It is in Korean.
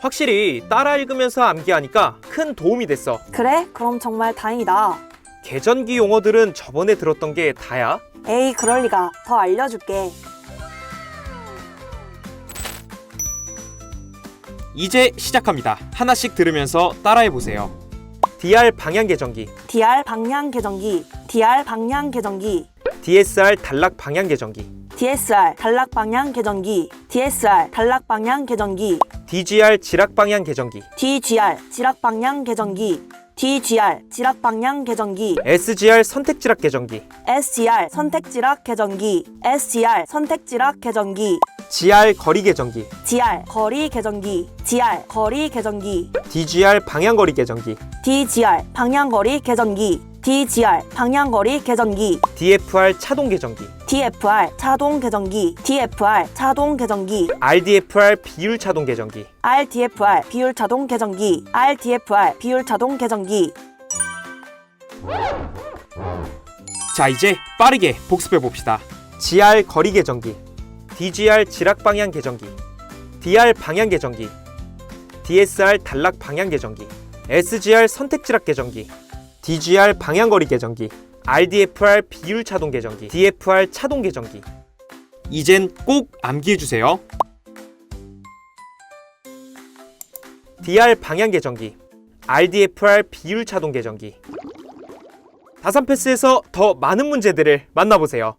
확실히 따라 읽으면서 암기하니까 큰 도움이 됐어. 그래? 그럼 정말 다행이다. 계전기 용어들은 저번에 들었던 게 다야? 에이, 그럴 리가. 더 알려줄게. 이제 시작합니다. 하나씩 들으면서 따라해 보세요. DR 방향 계전기, DR 방향 계정기, DR 방향 계정기, DSR 단락 방향 계전기, DSR 단락 방향 계정기, DSR 단락 방향 계정기, DGR 지락 방향 계전기, DGR 지락 방향 계정기, DGR 지락 방향 계정기, SGR 선택 지락 계전기, SGR 선택 지락 계정기, SGR 선택 지락 계정기, GR 거리 계전기, GR 거리 계정기, GR 거리 계정기, DGR 방향 거리 계전기, DGR 방향 거리 계전기, DGR 방향거리 계전기, DFR 차동 계전기, DFR 자동 계전기, DFR 자동 계전기, RDFR 비율 차동 계전기, RDFR 비율 자동 계전기, RDFR 비율 자동 계전기. 자 이제 빠르게 복습해 봅시다. GR 거리 계전기, DGR 지락 방향 계전기, DR 방향 계전기, DSR 단락 방향 계전기, SGR 선택 지락 계전기, DGR 방향 거리 계전기, RDFR 비율 차동 계전기, DFR 차동 계전기. 이젠 꼭 암기해 주세요. DR 방향 계전기, RDFR 비율 차동 계전기. 다산 패스에서 더 많은 문제들을 만나보세요.